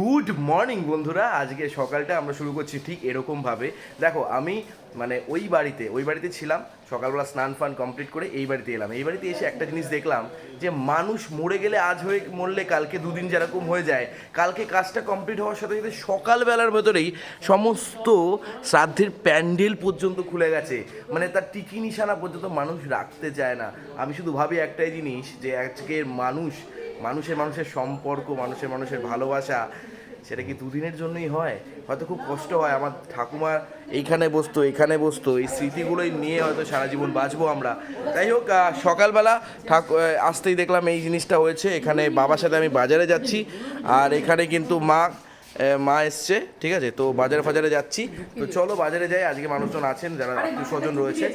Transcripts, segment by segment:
Good morning বন্ধুরা, আজকে সকালটা আমরা শুরু করছি ঠিক এরকমভাবে দেখো, আমি মানে ওই বাড়িতে ওই বাড়িতে ছিলাম, সকালবেলা স্নান ফান কমপ্লিট করে এই বাড়িতে এলাম। এই বাড়িতে এসে একটা জিনিস দেখলাম যে, মানুষ মরে গেলে আজ হয়ে মরলে কালকে দুদিন যেরকম হয়ে যায়, কালকে কাজটা কমপ্লিট হওয়ার সাথে সাথে সকালবেলার ভেতরেই সমস্ত শ্রাদ্ধের প্যান্ডেল পর্যন্ত খুলে গেছে। মানে তার টিকি নিশানা পর্যন্ত মানুষ রাখতে চায় না। আমি শুধু ভাবি একটাই জিনিস যে, আজকের মানুষ, মানুষের মানুষের সম্পর্ক, মানুষের মানুষের ভালোবাসা সেটা কি দুদিনের জন্যই হয়? হয়তো খুব কষ্ট হয়। আমার ঠাকুমা এইখানে বসতো, এখানে বসতো, এই স্মৃতিগুলোই নিয়ে হয়তো সারা জীবন বাঁচবো আমরা। যাই হোক সকালবেলা ঠাকু আসতেই দেখলাম এই জিনিসটা হয়েছে। এখানে বাবার সাথে আমি বাজারে যাচ্ছি। আর এখানে কিন্তু মা মা এসছে ঠিক আছে? তো বাজারে ফাজারে যাচ্ছি। তো চলো বাজারে যাই আজকে মানুষজন আছেন যারা আত্মীয় স্বজন রয়েছে।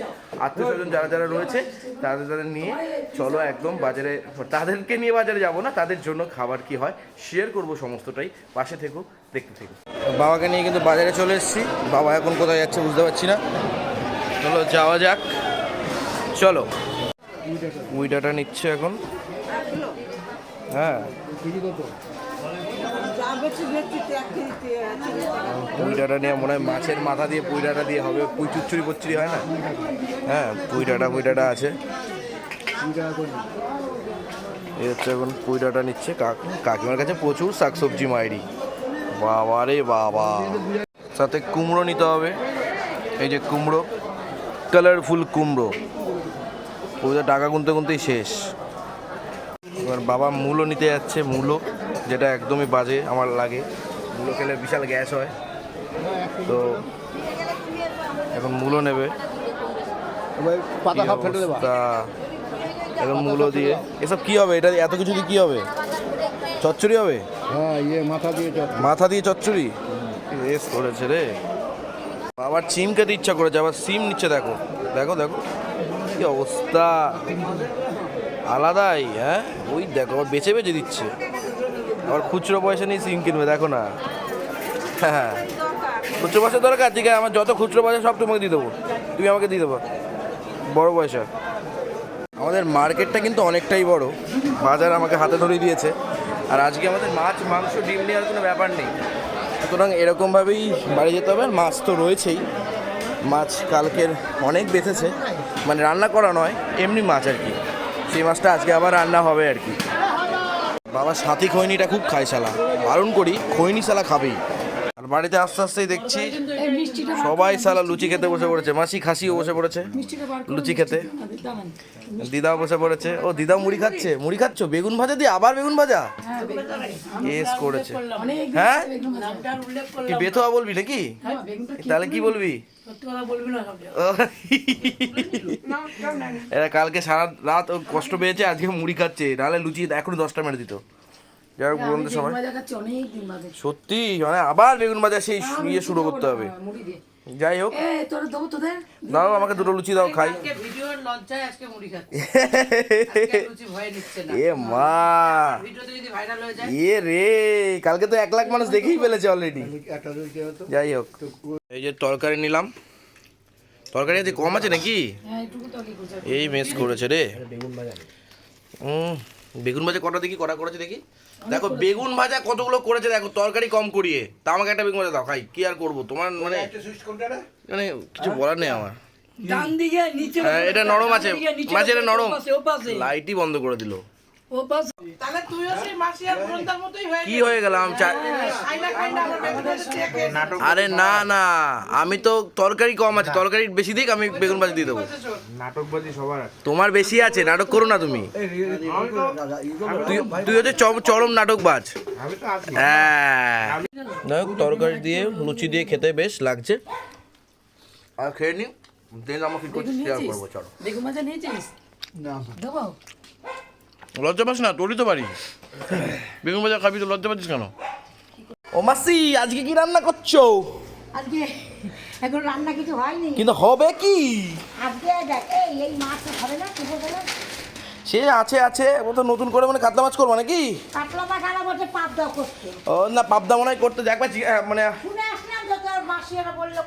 আত্মীয় স্বজন যারা যারা রয়েছে তাদের তাদের নিয়ে চলো একদম বাজারে তাদেরকে নিয়ে বাজারে যাব না তাদের জন্য খাবার কি হয় শেয়ার করব সমস্তটাই। পাশে থেকো দেখতে থেকো। বাবাকে নিয়ে কিন্তু বাজারে চলে এসেছি। বাবা এখন কোথায় যাচ্ছে বুঝতে পারছি না। চলো যাওয়া যাক। চলো। উইডাটা নিচ্ছে এখন। হ্যাঁ। পুইডাটা নিয়ে মনে হয় মাছের মাথা দিয়ে পুইডাটা দিয়ে হবে। পুই চুচ্চুরি পচ্চুরি হয় না? হ্যাঁ পুইডাটা পুইডাটা আছে। এই হচ্ছে এখন পুইডাটা নিচ্ছে কাকু কাকিমার কাছে প্রচুর শাকসবজি মায়েরই বাবা রে বাবা। সাথে কুমড়ো নিতে হবে। এই যে কুমড়ো, কালারফুল কুমড়ো। পুজো টাকা গুনতে গুনতেই শেষ। এবার বাবা মূলো নিতে যাচ্ছে মূলো যেটা একদমই বাজে আমার লাগে। মূলো খেলে বিশাল গ্যাস হয়। তো এখন মূলো নেবে। এখন মূলো দিয়ে। এসব কি হবে? এটা এত কিছু দিয়ে কি হবে? চচ্চড়ি হবে? হ্যাঁ ইয়ে মাথা দিয়ে মাথা দিয়ে চচ্চড়ি? রেস করেছে রে। আবার সিম খেতে ইচ্ছা করেছে আবার সিম নিচ্ছে দেখো। দেখো দেখো। কি অবস্থা? আলাদাই হ্যাঁ? ওই দেখো আবার বেছে বেছে দিচ্ছে। আবার খুচরো পয়সা নিয়ে সিম কিনবে, দেখো না। হ্যাঁ। খুচরো পয়সা দরকার ঠিক আছে, আমার যত খুচরো পয়সা সব তোমাকে দিয়ে দেবো। তুমি আমাকে দিয়ে দেবো। বড় পয়সা। আমাদের মার্কেটটা কিন্তু অনেকটাই বড়। বাজার আমাকে হাতে ধরিয়ে দিয়েছে। আর আজকে আমাদের মাছ, মাংস, ডিম নেওয়ার কোনো ব্যাপার নেই। সুতরাং এরকমভাবেই বাড়ি যেতে হবে, আর মাছ তো রয়েছেই। মাছ কালকের অনেক বেঁচেছে মানে রান্না করা নয়, এমনি মাছ আর কি। সেই মাছটা আজকে আবার রান্না হবে আর কি। বাবা সাথী খৈনিটা খুব খায় শালা। বারণ করি খৈনি শালা খাবেই। আর বাড়িতে আস্তে আস্তেই দেখছি সবাই শালা লুচি খেতে বসে পড়েছে মাসি খাসিও বসে পড়েছে লুচি খেতে। দিদাও বসে পড়েছে। ও দিদা মুড়ি খাচ্ছে? মুড়ি খাচ্ছ? বেগুন ভাজা দিয়ে আবার বেগুন ভাজা? কেস করেছে। হ্যাঁ? কি বেথোয়া বলবি নাকি? তাহলে কি বলবি। এরা কালকে সারা রাত ও কষ্ট পেয়েছে আজকে মুড়ি খাচ্ছে। নাহলে লুচি এখনই দশটা মেরে দিত। যাই হোক বন্ধুদের সময়। সত্যি মানে আবার বেগুন ভাজা সেই ইয়ে শুরু করতে হবে। যাই হোক। দাও আমাকে দুটো লুচি দাও খাই। আজকে ভিডিওর লজ্জায় আজকে মুড়ি খাচ্ছে। আজকে আর লুচি ভয়ে নিচ্ছে না। এ মা। ভিডিওতে যদি ভাইরাল হয়ে যায়। এ রে কালকে তো এক লাখ মানুষ দেখেই ফেলেছে অলরেডি যাই হোক। এই যে তরকারি নিলাম। তরকারি আজকে কম আছে নাকি? এই মেস করেছে রে। হুম বেগুন ভাজা কটা দেখি কটা করেছে দেখি? দেখো বেগুন ভাজা কতগুলো করেছে দেখো তরকারি কম করিয়ে। তা আমাকে একটা বেগুন ভাজা দাও খাই কি আর করব? তোমার মানে মানে কিছু বলার নেই আমার। ডান দিকে নিচে হ্যাঁ, এটা নরম আছে মাঝে এটা নরম। লাইটই বন্ধ করে দিল। হয়ে কি হয়ে গেলাম খেয়ে নাটক আরে না না আমি তো তরকারি কম আছে তরকারি বেশি দিক আমি বেগুন ভাজি দিয়ে দেবো। তোমার বেশি আছে নাটক করো না তুমি। তুই তুই হচ্ছে চরম নাটকবাজ। হ্যাঁ। তরকারি দিয়ে লুচি দিয়ে খেতে বেশ লাগছে। আর খেয়ে নি? দেন আমাকে শেয়ার করব চলো। বেগুন ভাজা নিয়েছিস? দেবো? লজ্জা পাস না তোরই তো বাড়ি। বেগুন ভাজা খাবি তো লজ্জা পাচ্ছিস কেন? ও মাসি আজকে কি রান্না করছ? আজকে এখন রান্না কিছু হয়নি। কিন্তু হবে কি? আজকে দেখ এই মাছ হবে না কিছু বলে সে আছে আছে ও তো নতুন করে মানে কাতলা মাছ করব নাকি? কাতলা মাছ আনা বলছে পাপ দাও করতে ও না পাবদা মনে হয় করতে আহ, মানে বলল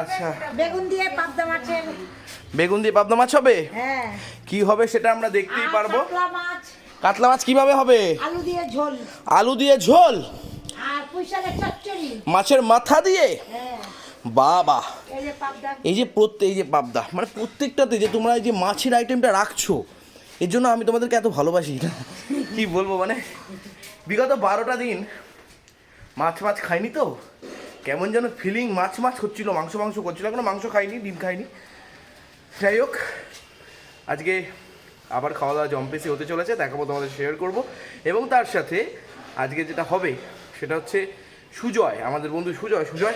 আচ্ছা। বেগুন দিয়ে পাবদা মাছের বেগুন দিয়ে পাবদা মাছ হবে? হ্যাঁ। কি হবে সেটা আমরা দেখতেই পারব। কাতলা মাছ। কাতলা মাছ কীভাবে হবে? আলু দিয়ে ঝোল। আলু দিয়ে ঝোল? আর পুঁইশাকের চচ্চড়ি। মাছের মাথা দিয়ে? হ্যাঁ। বাবা। এই যে এই যে প্রত্যেক এই যে পাবদা মানে প্রত্যেকটাতে যে তোমরা এই যে মাছের আইটেমটা রাখছো এর জন্য আমি তোমাদেরকে এত ভালোবাসি। কি বলব মানে? বিগত বারোটা দিন মাছ মাছ খাইনি তো? কেমন যেন ফিলিং মাছ মাছ হচ্ছিল, মাংস মাংস করছিল, এখনও মাংস খাইনি, ডিম খাইনি। যাই হোক, আজকে আবার খাওয়া দাওয়া জম্পেসি হতে চলেছে, দেখাবো তোমাদের শেয়ার করব। এবং তার সাথে আজকে যেটা হবে, সেটা হচ্ছে সুজয়, আমাদের বন্ধু সুজয় সুজয়,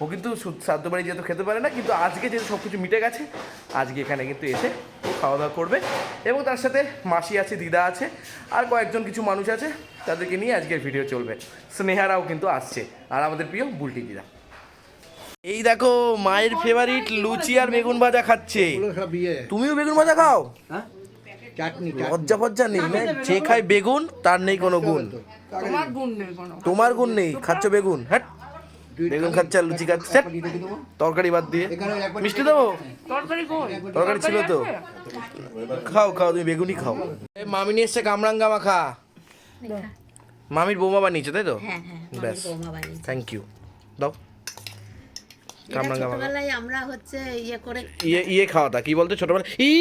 ও কিন্তু সু- শ্রাদ্ধ বাড়ি যেহেতু খেতে পারে না, কিন্তু আজকে যেহেতু সব কিছু মিটে গেছে, আজকে এখানে কিন্তু এসে খাওয়া দাওয়া করবে। এবং তার সাথে মাসি আছে, দিদা আছে, আর কয়েকজন কিছু মানুষ আছে। তাদেরকে নিয়ে আজকের ভিডিও চলবে। স্নেহারাও কিন্তু আসছে। আর আমাদের প্রিয় বুলটি দিদা। এই দেখো মায়ের ফেভারিট লুচি আর বেগুন ভাজা খাচ্ছে। তুমিও বেগুন ভাজা খাও। লজ্জা ফজ্জা নেই না। যে খায় বেগুন তার নেই কোনো গুণ। তোমার গুণ নেই তোমার গুণ নেই খাচ্ছ বেগুন হ্যাঁ? বেগুন খাচ্ছে আর লুচি খাচ্ছে ছ্যাট। একবার দিতে দেবো? তরকারি বাদ দিয়ে। মিষ্টি দেবো? তরকারি ছিল তো। খাও খাও তুমি বেগুনই খাও। এ, মামি নিয়ে এসছে কামরাঙ্গা মাখা। মামির বৌমা বানিয়েছে তাই তো? হ্যাঁ হ্যাঁ ব্যাস। থ্যাংক ইউ দাও। ছোটবেলায় আমরা হচ্ছে ইয়ে করে ইয়ে ইয়ে কি বলতো ছোটবেলা ই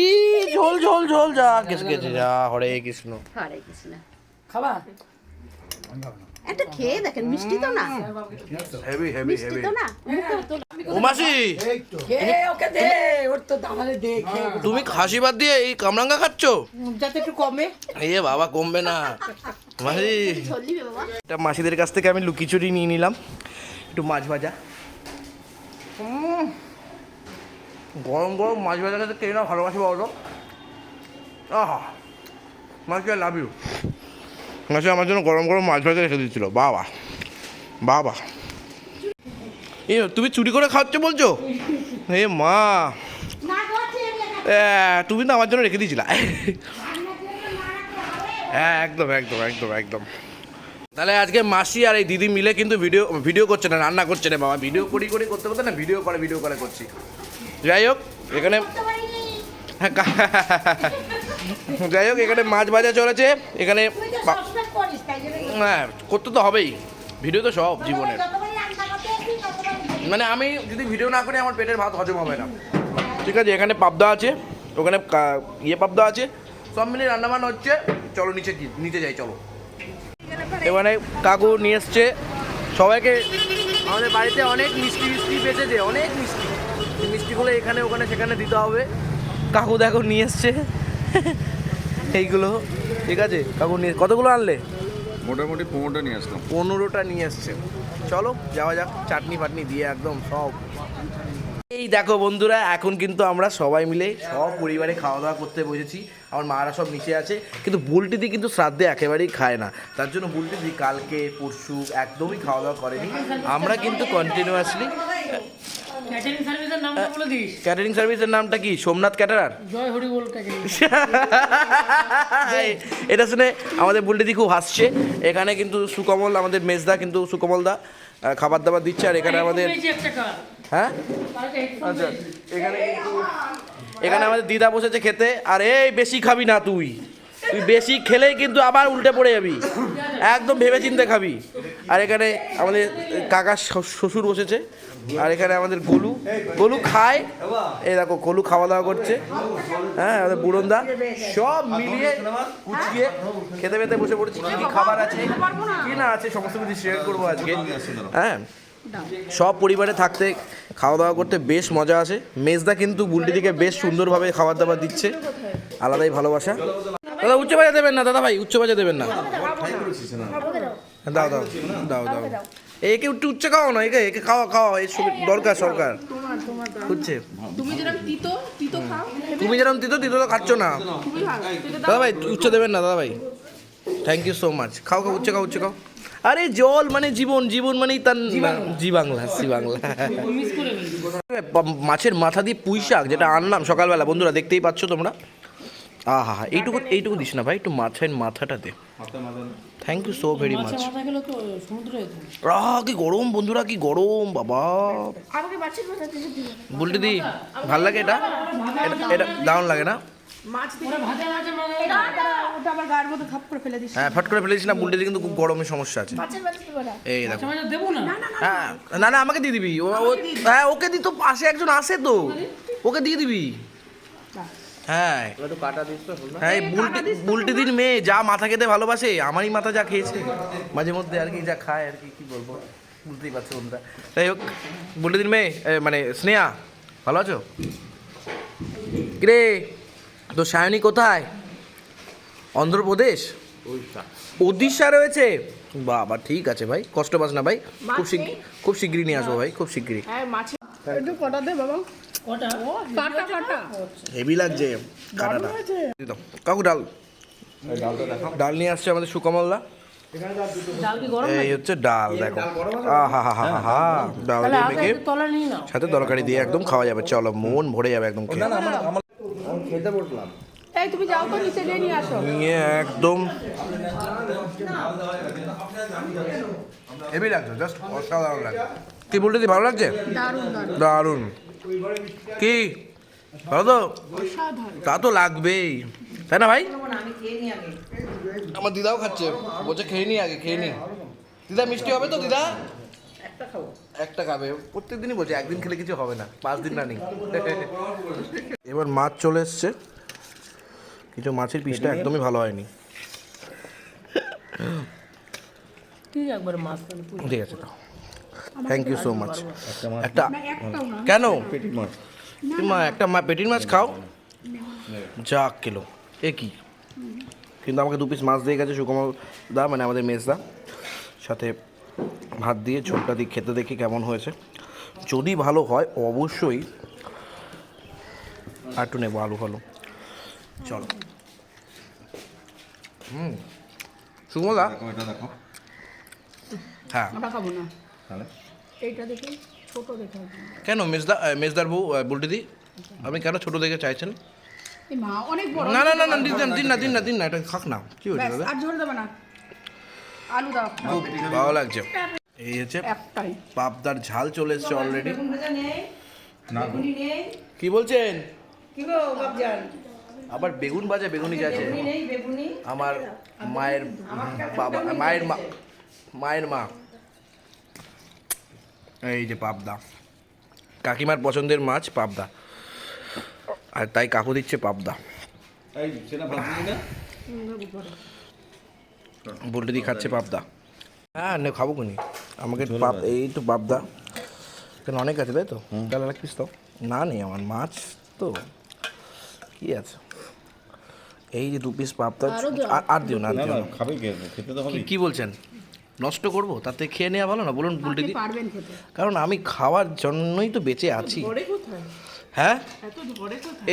ঝোল ঝোল ঝোল যা কেসে গেছে যা হরে কৃষ্ণ। হরে কৃষ্ণ। খাবা? একটা খেয়ে দেখেন মিষ্টি তো না। হেভি হেভি হেভি তো না। মুখে তো ও মাসি! এই তো খেয়ে ওকে দে ওর তো দামালে দে তুমি খাসি বাদ দিয়ে এই কামরাঙ্গা খাচ্ছ? যাতে একটু কমে। এই বাবা কমবে না। মাসি এটা মাসিদের কাছ থেকে আমি লুকিচুরি নিয়ে নিলাম। একটু মাছ ভাজা। গরম গরম মাছ ভাজা খেতে কে না ভালোবাসি বলো আহা মাসি আই লাভ ইউ মাসি আমার জন্য গরম গরম মাছ ভাজা রেখে দিচ্ছিল বাবা বাবা। এ তুমি চুরি করে খাচ্ছ বলছো? এ মা। না তুমি তো আমার জন্য রেখে দিয়েছিলা। হ্যাঁ একদম একদম একদম একদম। তাহলে আজকে মাসি আর এই দিদি মিলে কিন্তু ভিডিও ভিডিও করছে না রান্না করছে না বাবা। ভিডিও করি করি করতে করতে না ভিডিও করে ভিডিও করে করছি। যাই হোক এখানে হ্যাঁ, যাই হোক এখানে মাছ ভাজা চলেছে। এখানে হ্যাঁ করতে তো হবেই। ভিডিও তো সব জীবনের। মানে আমি যদি ভিডিও না করি আমার পেটের ভাত হজম হবে না। ঠিক আছে এখানে পাবদা আছে। ওখানে ইয়ে পাবদা আছে। সব মিলিয়ে রান্নাবান্না হচ্ছে। চলো নিচে নিচে যাই চলো। এখানে কাকু নিয়ে এসছে। সবাইকে আমাদের বাড়িতে অনেক মিষ্টি মিষ্টি বেঁচেছে অনেক মিষ্টি। এই মিষ্টিগুলো এখানে ওখানে সেখানে দিতে হবে। কাকু দেখো নিয়ে এসছে। এইগুলো ঠিক আছে? কাকু নিয়ে কতগুলো আনলে? মোটামুটি পনেরোটা নিয়ে আসলাম। পনেরোটা নিয়ে এসছে। চলো যাওয়া যাক। চাটনি ফাটনি দিয়ে একদম সব। এই দেখো বন্ধুরা এখন কিন্তু আমরা সবাই মিলে সব পরিবারে খাওয়া দাওয়া করতে বসেছি। আমার মারা সব নিচে আছে কিন্তু বুলটিদি কিন্তু শ্রাদ্ধে একেবারেই খায় না। তার জন্য বুলটিদি কালকে পরশু একদমই খাওয়া দাওয়া করেনি। আমরা কিন্তু কন্টিনিউয়াসলি ক্যাটারিং সার্ভিসের নামটা কি? সোমনাথ ক্যাটারার? এটা শুনে আমাদের বুলটিদি খুব হাসছে। এখানে কিন্তু সুকমল আমাদের মেজদা কিন্তু সুকমল দা খাবার দাবার দিচ্ছে আর এখানে আমাদের হ্যাঁ? আচ্ছা এখানে এখানে আমাদের দিদা বসেছে খেতে, আর এই বেশি খাবি না তুই। তুই বেশি খেলেই কিন্তু আবার উল্টে পড়ে যাবি। একদম ভেবে চিন্তে খাবি। আর এখানে আমাদের কাকা শ্বশুর বসেছে, আর এখানে আমাদের গোলু। গোলু খায়। এই দেখো, গোলু খাওয়া দাওয়া করছে। হ্যাঁ আমাদের বুড়ন্দা। সব মিলিয়ে কুচিয়ে খেতে খেতে বসে পড়েছি। কি কি খাবার আছে? কি না আছে? সমস্ত কিছু শেয়ার করব আজকে। হ্যাঁ। সব পরিবারে থাকতে খাওয়া দাওয়া করতে বেশ মজা আসে। মেজদা কিন্তু বুলটিদিকে বেশ সুন্দরভাবে খাবার দাবার দিচ্ছে। আলাদাই ভালোবাসা। দাদা উচ্চ বাজা দেবেন না দাদা ভাই উচ্চ বাজা দেবেন না। দাও দাও দাও দাও। একে একটু উচ্চ খাওয়া না একে একে খাওয়া খাওয়া এই সুবি- দরকার সরকার। হচ্ছে তুমি যেরকম তিতো তিতো খাও তুমি যেরকম তিতো তিতো তো খাচ্ছ না। দাদা ভাই উচ্চ দেবেন না দাদা ভাই থ্যাংক ইউ সো মাচ খাও খাও উচ্চ খাও উচ্চ খাও। আরে জল মানে জীবন জীবন মানেই তার জি বাংলা। জি বাংলা মাছের মাথা দিয়ে পুঁই শাক যেটা আনলাম সকালবেলা বন্ধুরা দেখতেই পাচ্ছ তোমরা? আহা হা এইটুকু এইটুকু দিস না ভাই একটু মাছের মাথাটা দে। থ্যাংক ইউ সো ভেরি যেত আহ কি গরম বন্ধুরা কি গরম বাবা। বলতে দি ভালো লাগে এটা? এটা এটা দারুণ লাগে না? মাছ থেকে ভাজা মাছে মানে ওটা আবার গায়ের মধ্যে থাপ করে ফেলে দিস হ্যাঁ ফট করে ফেলেছি না কিন্তু খুব গরমের সমস্যা আছে। এই দেখো। দেবো না? হ্যাঁ না না আমাকে দিয়ে দিবি। ও ও- হ্যাঁ ওকে দি তো পাশে একজন আসে তো। ওকে দিয়ে দিবি। হ্যাঁ। হ্যাঁ এই বুলটি বুলটি দিন মেয়ে যা মাথা খেতে ভালোবাসে আমারই মাথা যা খেয়েছে। মাঝে মধ্যে আর কি যা খায় আর কি কি বলব? বুঝতেই পারছ বন্ধুরা যাই হোক বুলটি দিন মেয়ে মানে স্নেহা ভালো আছো? কিরে? তো সায়নী কোথায়? অন্ধ্রপ্রদেশ? উড়িষ্যা রয়েছে? বাবা ঠিক আছে ভাই কষ্ট পাস না ভাই। খুব শিগগির খুব শিগগিরই নিয়ে আসব ভাই খুব শিগগিরই। হ্যাঁ মাছ। একটু কটা দে বাবা? কটা? কাটা কাটা। হেভি লাগছে কাটাটা। কাকু ডাল। ডাল নিয়ে আসছে আমাদের সুকমলদা। এই হচ্ছে ডাল দেখো। আহা হা হা হা ডাল দিয়ে মেখে নাও। সাথে তরকারি দিয়ে একদম খাওয়া যাবে। চলো মন ভরে যাবে একদম খেয়ে। এই তুমি যাও তো নিচে গিয়ে নিয়ে আসো। নিয়ে একদম। হেভি লাগছে জাস্ট অসাধারণ লাগছে। কি বলতে দি ভালো লাগছে? দারুণ কি? ভালো তো? তা তো লাগবেই। তাই না ভাই? আমি খেয়ে নি আগে আমার দিদাও খাচ্ছে। বলছে খেয়ে নি আগে খেয়ে নি। দিদা মিষ্টি হবে তো দিদা? একটা খাবে। প্রত্যেক দিনই বলছে একদিন খেলে কিছু হবে না। পাঁচ দিন না নেই। এবার মাছ চলে এসছে। কিছু মাছের পিসটা একদমই ভালো হয়নি। ঠিক মাছ আছে থ্যাংক ইউ সো মাচ একটা কেন? মা একটা মা পেটির মাছ খাও। যা কিলো এ কি? কিন্তু আমাকে দু পিস মাছ দিয়ে গেছে সুকমল দা মানে আমাদের মেজদা। সাথে ভাত দিয়ে ঝোলটা দিয়ে খেতে দেখি কেমন হয়েছে। যদি ভালো হয় অবশ্যই আর একটু নেব আলু ফালু। চলো। হুম। দেখো হ্যাঁ। ওটা খাব না। তাহলে? এইটা দেখে ছোট দেখে কেন মেজদা মেজদার বউ আহ, বুলটি দি? আপনি কেন ছোটো দেখে চাইছেন? অনেক বড় না না না না দিন না দিন না দিন না দিন না এটা খাক না কি হয়েছে দাদা? আর ঝোল দেবে না। আলু দাও। খুব ভালো লাগছে। এই হচ্ছে পাবদার ঝাল চলে এসছে অলরেডি বেগুন না কি বলছেন? কি গো বাবজান আবার বেগুন ভাজা বেগুনি আছে বেগুনি নেই বেগুনি আমার মায়ের বাবা মায়ের মা মায়ের মা। এই যে পাবদা। কাকিমার পছন্দের মাছ পাবদা। আর তাই কাকু দিচ্ছে পাবদা। বুলটি দি খাচ্ছে পাবদা। হ্যাঁ নে খাব কোনি আমাকে পাপ এই তো পাবদা। কেন অনেক আছে তাই তো? তাহলে এক পিস তো না নেই আমার মাছ তো। কি আছে? এই যে দু পিস পাবদা। আর- আর দিও না খাবে কে? বলছেন? নষ্ট করব? তাতে খেয়ে নেওয়া ভালো না? বলুন বুলটি কারণ আমি খাওয়ার জন্যই তো বেঁচে আছি। কোথায়? হ্যাঁ?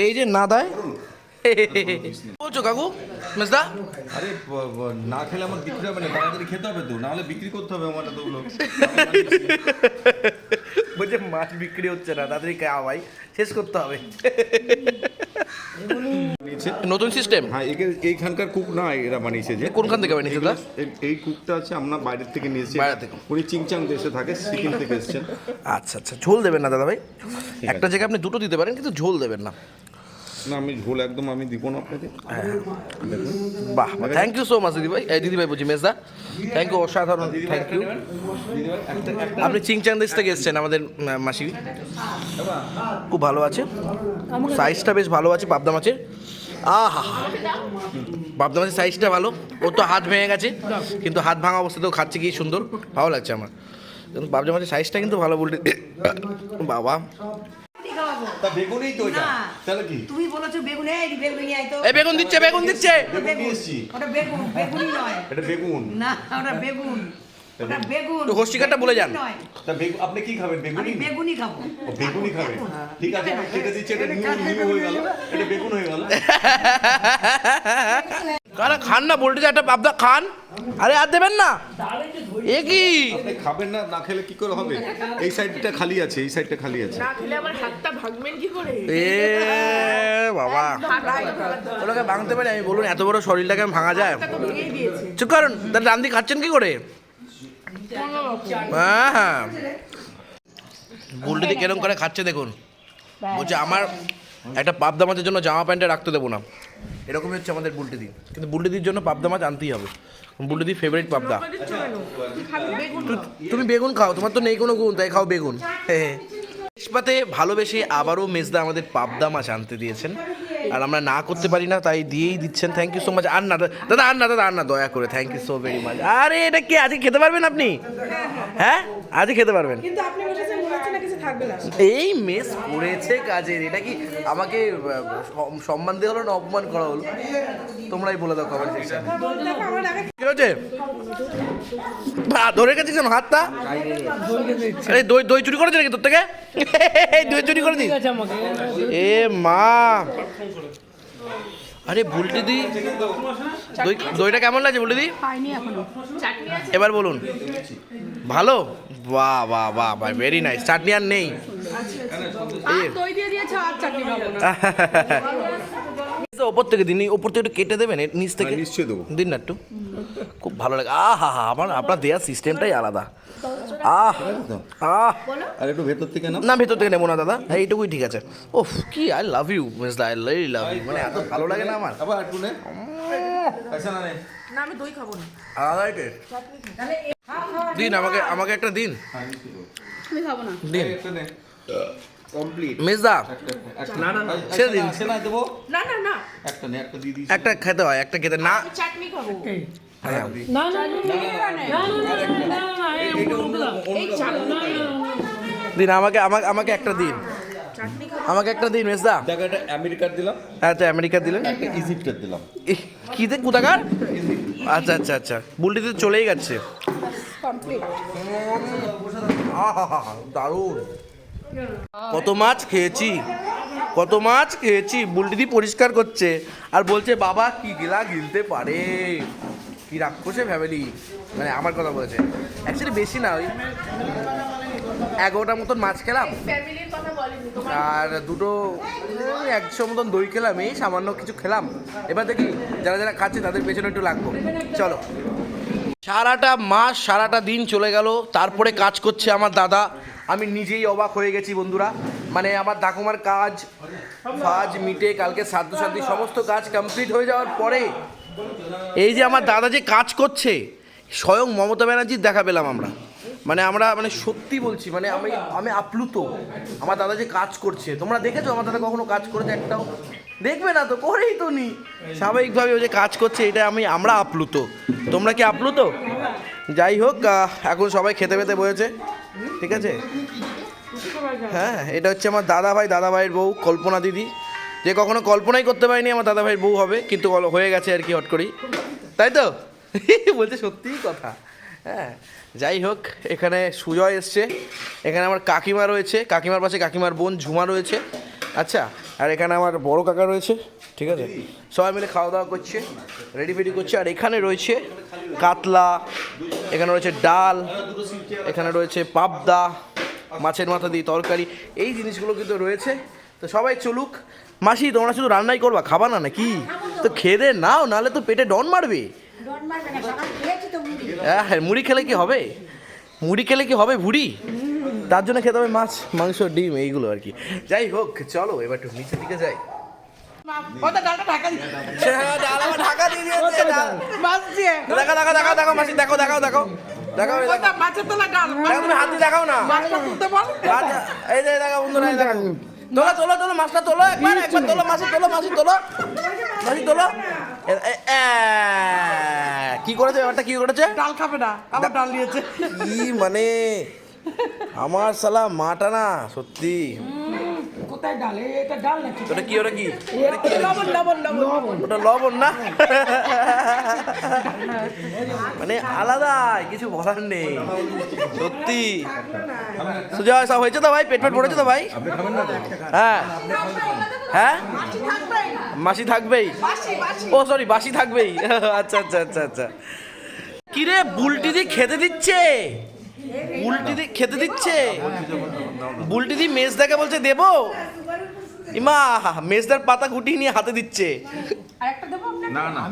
এই যে না দেয় বলছো কাকু মেজদা আরে না খেলে আমার বিক্রি হবে না, তাড়াতাড়ি খেতে হবে তো, নাহলে বিক্রি করতে হবে আমার এতগুলো বলছে, মাছ বিক্রি হচ্ছে না, তাড়াতাড়ি খাওয়া ভাই, শেষ করতে হবে। নিয়েছে নতুন সিস্টেম হ্যাঁ একে এইখানকার কুক না এরা বানিয়েছে যে। কোনখান থেকে বানিয়েছে দা এই- এই কুকটা আছে আমরা বাইরের থেকে নিয়েছি বাইরে থেকে। উনি চিংচাং দেশে থাকে সিকিম থেকে এসেছেন। আচ্ছা আচ্ছা ঝোল দেবেন না দাদা ভাই? একটা জায়গায় আপনি দুটো দিতে পারেন কিন্তু ঝোল দেবেন না। না আমি ঝোল একদম আমি দিব না আপনাকে। বাহ থ্যাংক ইউ সো মাচ দিদি ভাই। দিদি ভাই বলছি মেজদা থ্যাংক ইউ অসাধারণ থ্যাংক ইউ আপনি চিংচাং দেশ থেকে এসেছেন আমাদের মাসি খুব ভালো আছে। সাইজটা বেশ ভালো আছে পাবদা মাছের। আহা। পাবদা মাছের সাইজটা ভালো। ও তো হাত ভেঙে গেছে কিন্তু হাত ভাঙা অবস্থাতেও খাচ্ছে কি সুন্দর। ভালো লাগছে আমার। কিন্তু পাবদা মাছের সাইজটা কিন্তু ভালো বলতে। বাবা। তা বেগুনই তো এটা। তাহলে কি? তুমি বলেছ বেগুন দিচ্ছে বেগুন দিচ্ছে। ওটা বেগুন। ওটা বেগুন হোস্টিকারটা বলে যান। নয়। তা বেগুন আপনি কি খাবেন আমি বেগুনই খাব। ও, বেগুনই খাবেন। ঠিক আছে আমি কেটে দিচ্ছি এটা নিউ নিউ হয়ে গেল। এটা বেগুন হয়ে গেল। কারা খান না বলতে একটা খান। আরে আর দেবেন না। এ কি? আপনি খাবেন না না খেলে কি করে হবে? এই সাইডটা খালি আছে এই সাইডটা খালি আছে। না খেলে আমার হাতটা ভাগবেন কি করে? এ বাবা। ওটাকে ভাঙতে পারি আমি বলুন এত বড় শরীরটাকে ভাঙা যায়। তো ভেঙেই দিয়েছে। চুপ করুন তাহলে রান্দি খাচ্ছেন কি করে? হ্যাঁ। হ্যাঁ বুলটিতে কিরম করে খাচ্ছে দেখুন। বলছে আমার একটা পাবদা মাছের জন্য জামা প্যান্টে রাখতে দেবো না। এরকমই হচ্ছে আমাদের বুলটিদি কিন্তু বুলটিদির জন্য পাবদা মাছ আনতেই হবে। বুলটিদির ফেভারিট পাবদা। তুমি বেগুন খাও তোমার তো নেই কোনো গুণ তাই খাও বেগুন। ইস্পাতে ভালোবেসে আবারও মেজদা আমাদের পাবদা মাছ আনতে দিয়েছেন। আর আমরা না করতে পারি না, তাই দিয়েই দিচ্ছেন। থ্যাংক ইউ সো মাচ আর না দাদা আর না দাদা আর না দয়া করে। Thank you so very much আরে, এটা কি? আজকে খেতে পারবেন আপনি? হ্যাঁ? আজকে খেতে পারবেন। কিন্তু আপনি বলেছেন এই মেস করেছে কাজের এটা কি আমাকে সম্মান দেওয়া হলো না অপমান করা হলো? তোমরাই বলে দাও কমেন্ট সেকশনে দেখো আমার কি হচ্ছে ধরে গেছিস হাতটা? আরে দই দই চুরি করেছে নাকি তোর থেকে? দই চুরি ঠিক আছে আমাকে এ মা। আরে বুলটি দি দই দইটা কেমন লাগছে বুলটি দি আছে এবার বলুন। ভালো? বাহ বাহ বাহ ভাই ভেরি নাইস চাটনি আর নেই। আর দই দিয়ে দিয়েছে আর চাটনি খাব না। তো ওপর থেকে দিন ওপর থেকে একটু কেটে দেবেন নিচ থেকে? হ্যাঁ, নিশ্চয়ই দেবো। দিন না একটু। খুব ভালো লাগে। আহা হা আমার আপনার দেওয়ার সিস্টেমটাই আলাদা। আহ আহ। আর একটু ভেতর থেকে না না ভেতর থেকে নেব না দাদা। এইটুকুই ঠিক আছে। ওফ কি I love you miss I really love you মানে এত ভালো লাগে না আমার। আবার একটু নে। আচ্ছা না নে। না আমি দই খাব না। টেস্ট দিন আমাকে আমাকে একটা দিন আমি খাব না দিন একটা খেতে হয় একটা খেতে না দিন আমাকে আমাকে আমাকে একটা দিন আমাকে একটা দিন মেসদা দেখো এটা আমেরিকার দিলাম আচ্ছা আমেরিকার দিলেন একটা ইজিপ্টের দিলাম কিতে কোথাকার আচ্ছা আচ্ছা আচ্ছা বুলটিতে চলেই গেছে দারুণ। কত মাছ খেয়েছি, কত মাছ খেয়েছি। বুলটিদি পরিষ্কার করছে আর বলছে, বাবা, কি গিলা গিলতে পারে? কি রাক্ষসে ফ্যামিলি মানে আমার কথা বলেছে। অ্যাকচুয়ালি বেশি না, ওই এগারোটার মতন মাছ খেলাম। আর দুটো একশো মতন দই খেলাম, এই সামান্য কিছু খেলাম। এবার দেখি যারা যারা খাচ্ছে তাদের পেছনে একটু লাগবো। চলো। সারাটা মাস, সারাটা দিন চলে গেল, তারপরে কাজ করছে আমার দাদা। আমি নিজেই অবাক হয়ে গেছি বন্ধুরা। মানে আমার দাকুমার কাজ কাজ মিটে, কালকে সাধ্য সাধ্যি সমস্ত কাজ কমপ্লিট হয়ে যাওয়ার পরে এই যে আমার দাদা যে কাজ করছে, স্বয়ং মমতা ব্যানার্জির দেখা পেলাম আমরা। মানে আমরা মানে সত্যি বলছি মানে আমি আমি আপ্লুত। আমার দাদা যে কাজ করছে, তোমরা দেখেছ আমার দাদা কখনো কাজ করেছে একটাও? দেখবে না তো, করেই তো নি। স্বাভাবিকভাবে ও যে কাজ করছে, এটা আমি, আমরা আপ্লুত। তোমরা কি আপ্লুত? যাই হোক এখন সবাই খেতে পেতে বসেছে, ঠিক আছে? হ্যাঁ এটা হচ্ছে আমার দাদা ভাই দাদা ভাইয়ের বউ, কল্পনা দিদি। যে কখনো কল্পনাই করতে পারিনি আমার দাদা ভাইয়ের বউ হবে, কিন্তু হয়ে গেছে আর কি হট করেই। তাই তো? বলছে সত্যিই কথা। হ্যাঁ। যাই হোক, এখানে সুজয় এসছে। এখানে আমার কাকিমা রয়েছে। কাকিমার পাশে কাকিমার বোন ঝুমা রয়েছে। আচ্ছা আর এখানে আমার বড় কাকা রয়েছে, ঠিক আছে? সবাই মিলে খাওয়া দাওয়া করছে রেডি ফেডি করছে। আর এখানে রয়েছে কাতলা, এখানে রয়েছে ডাল, এখানে রয়েছে পাবদা, মাছের মাথা দিয়ে তরকারি। এই জিনিসগুলো কিন্তু রয়েছে। তো সবাই চলুক। মাসি, তোমরা শুধু রান্নাই করবা, খাবা না নাকি? তো খেয়ে দে, নাও, নাহলে তো পেটে ডন মারবে। ডন মারবে না হ্যাঁ, হ্যাঁ মুড়ি খেলে কি হবে? মুড়ি খেলে কি হবে ভুড়ি? তার জন্য খেতে হবে মাছ মাংস ডিম এইগুলো আর কি। যাই হোক চলো এবার একটু নিচের দিকে যাই। হ্যাঁ, হ্যাঁ, দেখো দেখো তুমি হাতে দেখাও না। এই যে বন্ধুরা তোলো তোলো তোলো মাছটা তোলো একবার একবার তোলো মাছ তোলো মাছ তোলো। মাছ তোলো। কি করেছে ব্যাপারটা? কি করেছে? ডাল খাবে না আবার ডাল নিয়েছে কি মানে? আমার সালা মাটা না সত্যি। কোথায় ডাল? এটা ডাল নাকি? ওটা কি? ওটা কি লবণ লবণ লবণ। ওটা লবণ না? মানে আলাদা কিছু বলার নেই। সত্যি। সুজয় সব হয়েছে তো ভাই? পেট পেট পড়েছে তো ভাই? আপনি খাবেন না তো? হ্যাঁ। হ্যাঁ? মাসি থাকবেই। ও সরি বাসি থাকবেই। আচ্ছা আচ্ছা আচ্ছা আচ্ছা। কিরে বুলটি দি খেতে দিচ্ছে? বুলটি দি খেতে দিচ্ছে? বুলটি দি মেজদাকে বলছে দেবো? ইমা মেজদার পাতা গুটিয়ে নিয়ে হাতে দিচ্ছে। না না।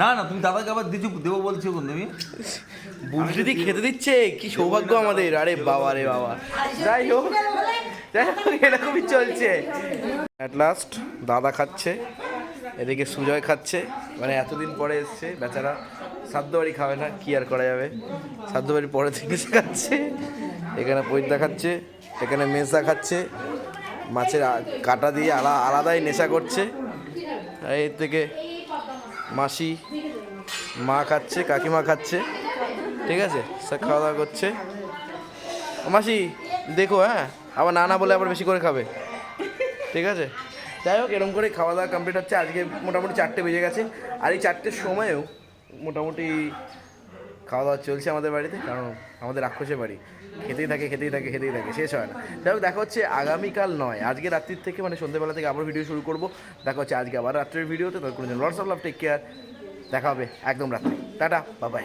না না তুমি দাদাকে আবার দিদি দেবো বলছো কোন তুমি। বুলটি খেতে দিচ্ছে? কি সৌভাগ্য আমাদের। আরে বাবা রে বাবা। যাই হোক যাই হোক এরকমই চলছে। অ্যাট লাস্ট দাদা খাচ্ছে এদিকে সুজয় খাচ্ছে। মানে এতদিন পরে এসছে বেচারা। সাদ্য বাড়ি খাবে না, কি আর করা যাবে? সাদ্য বাড়ি পরে থেকে খাচ্ছে, এখানে পৈদা খাচ্ছে, এখানে মেসা খাচ্ছে, মাছের কাটা দিয়ে আলা আলাদাই নেশা করছে। এর থেকে মাসি, মা খাচ্ছে, কাকিমা খাচ্ছে, ঠিক আছে? সব খাওয়া দাওয়া করছে মাসি, দেখো হ্যাঁ? আবার না না বলে আবার বেশি করে খাবে, ঠিক আছে? যাই হোক এরকম করে খাওয়া দাওয়া কমপ্লিট হচ্ছে। আজকে মোটামুটি চারটে বেজে গেছে। আর এই চারটের সময়েও মোটামুটি খাওয়া দাওয়া চলছে আমাদের বাড়িতে, কারণ আমাদের রাক্ষসে বাড়ি। খেতেই থাকে খেতেই থাকে খেতেই থাকে, শেষ হয় না। যাই দেখা হচ্ছে আগামীকাল নয়। আজকে রাত্রির থেকে মানে সন্ধ্যেবেলা থেকে আবার ভিডিও শুরু করব। দেখা হচ্ছে আজকে আবার রাত্রের ভিডিওতে তার কোনো lords of love take care দেখা হবে একদম রাত্রে। টাটা বাবাই